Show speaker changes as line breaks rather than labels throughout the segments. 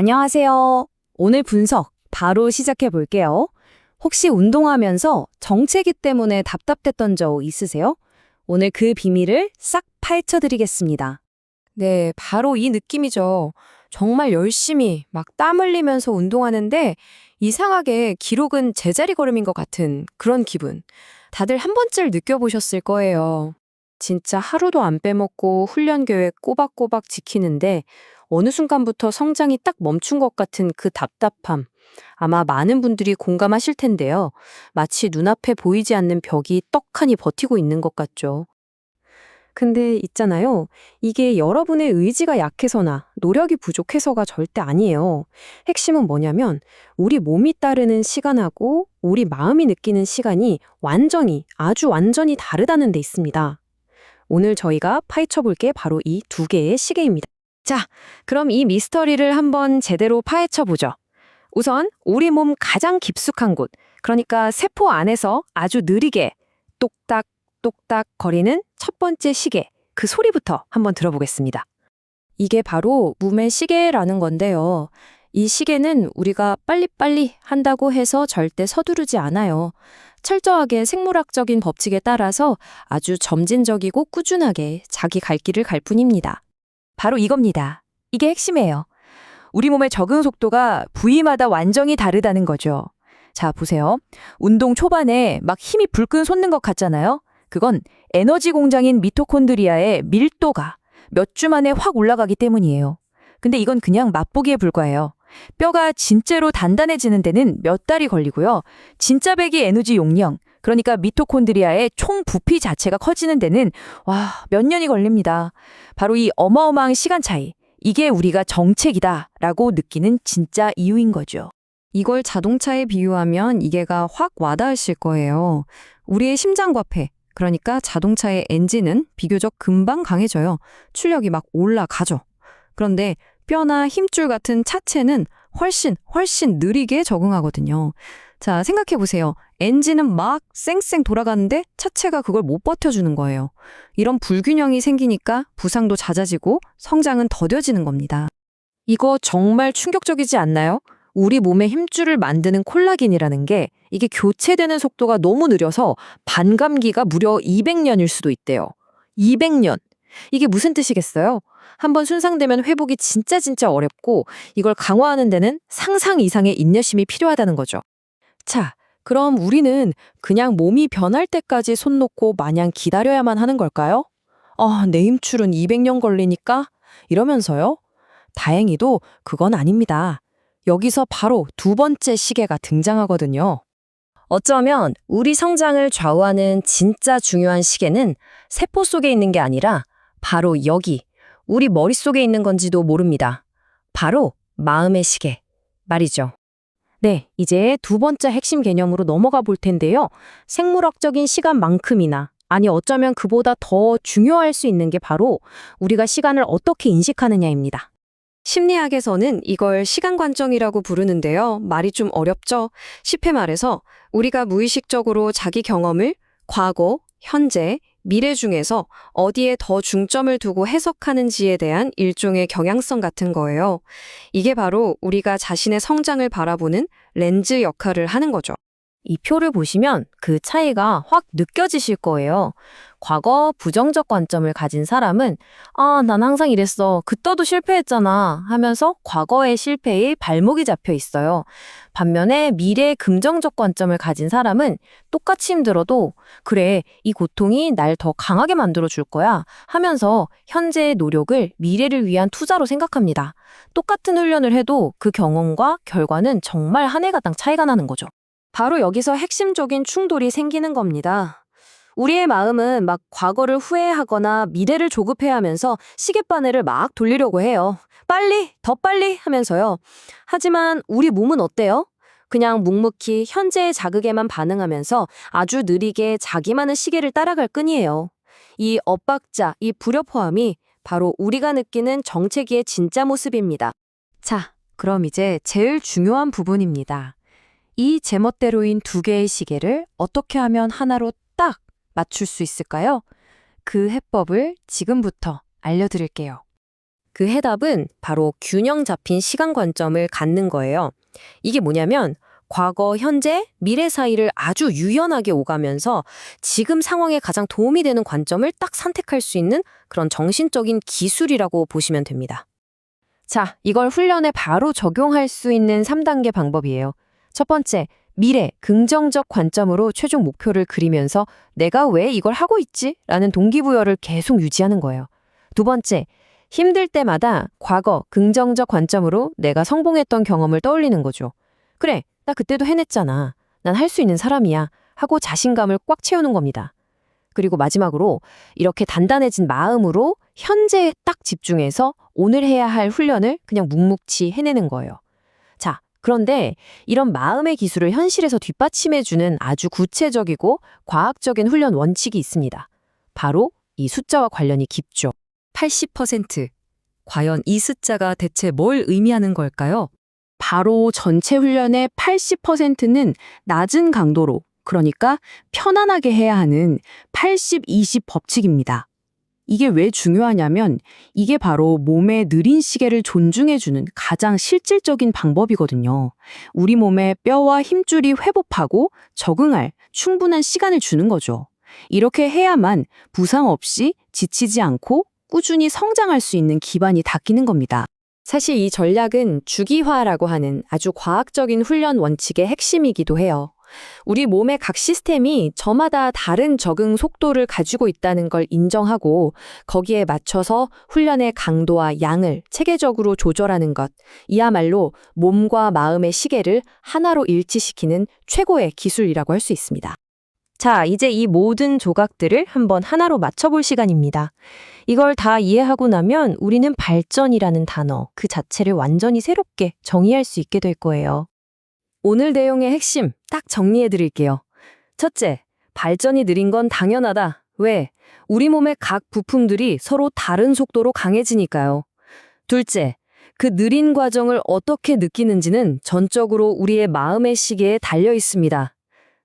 안녕하세요. 오늘 분석 바로 시작해 볼게요. 혹시 운동하면서 정체기 때문에 답답했던 적 있으세요? 오늘 그 비밀을 싹 파헤쳐 드리겠습니다.
네, 바로 이 느낌이죠. 정말 열심히 막 땀 흘리면서 운동하는데 이상하게 기록은 제자리 걸음인 것 같은 그런 기분. 다들 한 번쯤 느껴보셨을 거예요. 진짜 하루도 안 빼먹고 훈련 계획 꼬박꼬박 지키는데 어느 순간부터 성장이 딱 멈춘 것 같은 그 답답함. 아마 많은 분들이 공감하실 텐데요. 마치 눈앞에 보이지 않는 벽이 떡하니 버티고 있는 것 같죠. 근데 있잖아요. 이게 여러분의 의지가 약해서나 노력이 부족해서가 절대 아니에요. 핵심은 뭐냐면 우리 몸이 따르는 시간하고 우리 마음이 느끼는 시간이 완전히 아주 완전히 다르다는 데 있습니다. 오늘 저희가 파헤쳐 볼 게 바로 이 두 개의 시계입니다. 자, 그럼 이 미스터리를 한번 제대로 파헤쳐 보죠. 우선 우리 몸 가장 깊숙한 곳, 그러니까 세포 안에서 아주 느리게 똑딱 똑딱 거리는 첫 번째 시계, 그 소리부터 한번 들어보겠습니다. 이게 바로 몸의 시계라는 건데요. 이 시계는 우리가 빨리빨리 한다고 해서 절대 서두르지 않아요. 철저하게 생물학적인 법칙에 따라서 아주 점진적이고 꾸준하게 자기 갈 길을 갈 뿐입니다. 바로 이겁니다. 이게 핵심이에요. 우리 몸의 적응 속도가 부위마다 완전히 다르다는 거죠. 자, 보세요. 운동 초반에 막 힘이 불끈 솟는 것 같잖아요. 그건 에너지 공장인 미토콘드리아의 밀도가 몇 주 만에 확 올라가기 때문이에요. 근데 이건 그냥 맛보기에 불과해요. 뼈가 진짜로 단단해지는 데는 몇 달이 걸리고요. 진짜 배기 에너지 용량, 그러니까 미토콘드리아의 총 부피 자체가 커지는 데는 와, 몇 년이 걸립니다. 바로 이 어마어마한 시간 차이. 이게 우리가 정책이다라고 느끼는 진짜 이유인 거죠. 이걸 자동차에 비유하면 이게가 확 와닿으실 거예요. 우리의 심장과 폐, 그러니까 자동차의 엔진은 비교적 금방 강해져요. 출력이 막 올라가죠. 그런데 뼈나 힘줄 같은 차체는 훨씬, 훨씬 느리게 적응하거든요. 자, 생각해 보세요. 엔진은 막 쌩쌩 돌아가는데 차체가 그걸 못 버텨주는 거예요. 이런 불균형이 생기니까 부상도 잦아지고 성장은 더뎌지는 겁니다. 이거 정말 충격적이지 않나요? 우리 몸의 힘줄을 만드는 콜라겐이라는 게 이게 교체되는 속도가 너무 느려서 반감기가 무려 200년일 수도 있대요. 200년. 이게 무슨 뜻이겠어요? 한번 손상되면 회복이 진짜 진짜 어렵고 이걸 강화하는 데는 상상 이상의 인내심이 필요하다는 거죠. 자, 그럼 우리는 그냥 몸이 변할 때까지 손 놓고 마냥 기다려야만 하는 걸까요? 아, 내 힘줄은 200년 걸리니까? 이러면서요? 다행히도 그건 아닙니다. 여기서 바로 두 번째 시계가 등장하거든요. 어쩌면 우리 성장을 좌우하는 진짜 중요한 시계는 세포 속에 있는 게 아니라 바로 여기, 우리 머릿속에 있는 건지도 모릅니다. 바로 마음의 시계 말이죠. 네, 이제 두 번째 핵심 개념으로 넘어가 볼 텐데요. 생물학적인 시간만큼이나 아니 어쩌면 그보다 더 중요할 수 있는 게 바로 우리가 시간을 어떻게 인식하느냐입니다. 심리학에서는 이걸 시간 관점이라고 부르는데요. 말이 좀 어렵죠? 쉽게 말해서 우리가 무의식적으로 자기 경험을 과거, 현재, 미래 중에서 어디에 더 중점을 두고 해석하는지에 대한 일종의 경향성 같은 거예요. 이게 바로 우리가 자신의 성장을 바라보는 렌즈 역할을 하는 거죠. 이 표를 보시면 그 차이가 확 느껴지실 거예요. 과거 부정적 관점을 가진 사람은 아, 난 항상 이랬어. 그때도 실패했잖아. 하면서 과거의 실패에 발목이 잡혀 있어요. 반면에 미래 긍정적 관점을 가진 사람은 똑같이 힘들어도 그래, 이 고통이 날 더 강하게 만들어 줄 거야 하면서 현재의 노력을 미래를 위한 투자로 생각합니다. 똑같은 훈련을 해도 그 경험과 결과는 정말 한 해가당 차이가 나는 거죠. 바로 여기서 핵심적인 충돌이 생기는 겁니다. 우리의 마음은 막 과거를 후회하거나 미래를 조급해 하면서 시계바늘을 막 돌리려고 해요. 빨리, 더 빨리 하면서요. 하지만 우리 몸은 어때요? 그냥 묵묵히 현재의 자극에만 반응하면서 아주 느리게 자기만의 시계를 따라갈 끈이에요. 이 엇박자, 이 불협화음이 바로 우리가 느끼는 정체기의 진짜 모습입니다. 자, 그럼 이제 제일 중요한 부분입니다. 이 제멋대로인 두 개의 시계를 어떻게 하면 하나로 딱 맞출 수 있을까요? 그 해법을 지금부터 알려드릴게요. 그 해답은 바로 균형 잡힌 시간 관점을 갖는 거예요. 이게 뭐냐면 과거, 현재, 미래 사이를 아주 유연하게 오가면서 지금 상황에 가장 도움이 되는 관점을 딱 선택할 수 있는 그런 정신적인 기술이라고 보시면 됩니다. 자, 이걸 훈련에 바로 적용할 수 있는 3단계 방법이에요. 첫 번째, 미래, 긍정적 관점으로 최종 목표를 그리면서 내가 왜 이걸 하고 있지? 라는 동기부여를 계속 유지하는 거예요. 두 번째, 힘들 때마다 과거, 긍정적 관점으로 내가 성공했던 경험을 떠올리는 거죠. 그래, 나 그때도 해냈잖아. 난 할 수 있는 사람이야. 하고 자신감을 꽉 채우는 겁니다. 그리고 마지막으로 이렇게 단단해진 마음으로 현재에 딱 집중해서 오늘 해야 할 훈련을 그냥 묵묵히 해내는 거예요. 자, 그런데 이런 마음의 기술을 현실에서 뒷받침해주는 아주 구체적이고 과학적인 훈련 원칙이 있습니다. 바로 이 숫자와 관련이 깊죠. 80%. 과연 이 숫자가 대체 뭘 의미하는 걸까요?
바로 전체 훈련의 80%는 낮은 강도로, 그러니까 편안하게 해야 하는 80-20 법칙입니다. 이게 왜 중요하냐면 이게 바로 몸의 느린 시계를 존중해주는 가장 실질적인 방법이거든요. 우리 몸의 뼈와 힘줄이 회복하고 적응할 충분한 시간을 주는 거죠. 이렇게 해야만 부상 없이 지치지 않고 꾸준히 성장할 수 있는 기반이 닦이는 겁니다.
사실 이 전략은 주기화라고 하는 아주 과학적인 훈련 원칙의 핵심이기도 해요. 우리 몸의 각 시스템이 저마다 다른 적응 속도를 가지고 있다는 걸 인정하고 거기에 맞춰서 훈련의 강도와 양을 체계적으로 조절하는 것. 이야말로 몸과 마음의 시계를 하나로 일치시키는 최고의 기술이라고 할 수 있습니다. 자, 이제 이 모든 조각들을 한번 하나로 맞춰볼 시간입니다. 이걸 다 이해하고 나면 우리는 발전이라는 단어 그 자체를 완전히 새롭게 정의할 수 있게 될 거예요. 오늘 내용의 핵심 딱 정리해 드릴게요. 첫째, 발전이 느린 건 당연하다. 왜? 우리 몸의 각 부품들이 서로 다른 속도로 강해지니까요. 둘째, 그 느린 과정을 어떻게 느끼는지는 전적으로 우리의 마음의 시계에 달려 있습니다.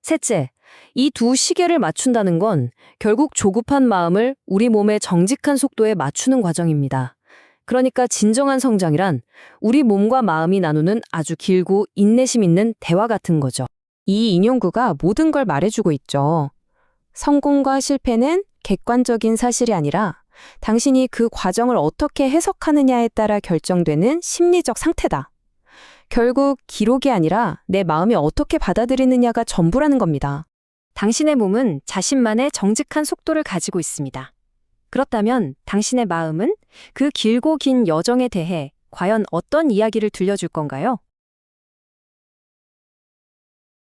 셋째, 이 두 시계를 맞춘다는 건 결국 조급한 마음을 우리 몸의 정직한 속도에 맞추는 과정입니다. 그러니까 진정한 성장이란 우리 몸과 마음이 나누는 아주 길고 인내심 있는 대화 같은 거죠. 이 인용구가 모든 걸 말해주고 있죠. 성공과 실패는 객관적인 사실이 아니라 당신이 그 과정을 어떻게 해석하느냐에 따라 결정되는 심리적 상태다. 결국 기록이 아니라 내 마음이 어떻게 받아들이느냐가 전부라는 겁니다. 당신의 몸은 자신만의 정직한 속도를 가지고 있습니다. 그렇다면 당신의 마음은 그 길고 긴 여정에 대해 과연 어떤 이야기를 들려줄 건가요?